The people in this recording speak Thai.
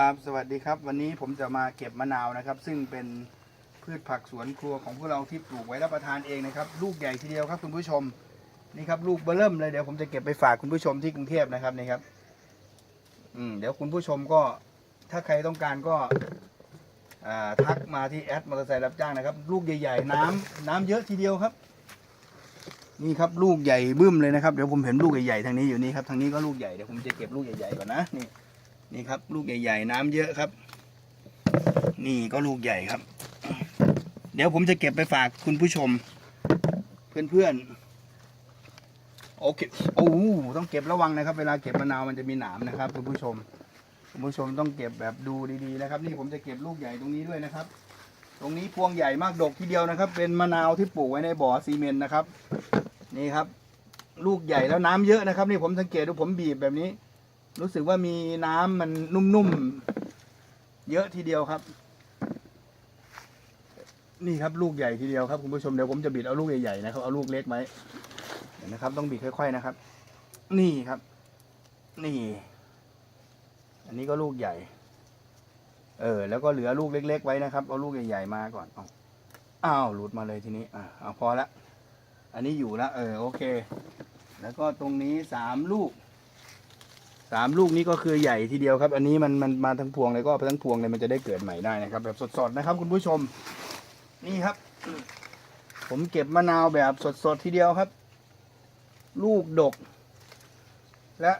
ครับสวัสดีครับ วันนี้ผมจะมาเก็บมะนาวนะครับ ซึ่งเป็นพืชผักสวนครัวของพวกเราที่ปลูกไว้รับประทานเองนะครับ ลูกใหญ่ทีเดียวครับคุณผู้ชมนี่ครับ ลูกเบอร์เริ่มเลยเดี๋ยวผมจะเก็บไปฝากคุณผู้ชมที่กรุงเทพนะครับนี่ครับ อืมเดี๋ยวคุณผู้ชมก็ถ้าใครต้องการก็ทักมาที่แอดมอเตอร์ไซค์รับจ้างนะครับ ลูกใหญ่ๆ น้ำน้ำเยอะทีเดียวครับ นี่ครับลูกใหญ่บึ้มเลยนะครับเดี๋ยวผมเห็นลูกใหญ่ๆทางนี้อยู่นี่ครับทางนี้ก็ลูกใหญ่เดี๋ยวผมจะเก็บลูกใหญ่ๆก่อนนะนี่ นี่ครับ ลูกใหญ่ๆ น้ำเยอะครับ นี่ก็ลูกใหญ่ครับ เดี๋ยวผมจะเก็บไปฝากคุณผู้ชม เพื่อนๆโอเคโอ้โหต้องเก็บระวังนะครับ เวลาเก็บมะนาวมันจะมีหนามนะครับ คุณผู้ชมคุณผู้ชมต้องเก็บแบบดูดีๆนะครับ นี่ผมจะเก็บลูกใหญ่ตรงนี้ด้วยนะครับ ตรงนี้พวงใหญ่มากดกทีเดียวนะครับ เป็นมะนาวที่ปลูกไว้ในบ่อซีเมนต์นะครับ นี่ครับ ลูกใหญ่แล้วน้ำเยอะนะครับ นี่ผมสังเกตดูผมบีบแบบนี้ รู้สึกว่ามีน้ำมันนุ่มๆ เยอะทีเดียวครับ นี่ครับลูกใหญ่ทีเดียวครับคุณผู้ชมเดี๋ยวผมจะบิดเอาลูกใหญ่ๆนะครับเอาลูกเล็กไหมเห็นนะครับ ต้องบิดค่อย ๆนะครับ นี่ครับ นี่ อันนี้ก็ลูกใหญ่ เออ แล้วก็เหลือลูกเล็ก ๆ ไว้นะครับ เอาลูกใหญ่ๆมาก่อนเอาอ้าวหลุดมาเลยทีนี้อะเอาพอละอันนี้อยู่ละเออโอเค แล้วก็ตรงนี้สามลูก สามลูกนี้ก็คือใหญ่ทีเดียวครับ อันนี้มันมันมาทั้งพวงเลยก็เอาไปทั้งพวงเลยมันจะได้เกิดใหม่ได้นะครับ แบบสดๆนะครับ คุณผู้ชม นี่ครับ ผมเก็บมะนาวแบบสดๆทีเดียวครับ ลูกดก และ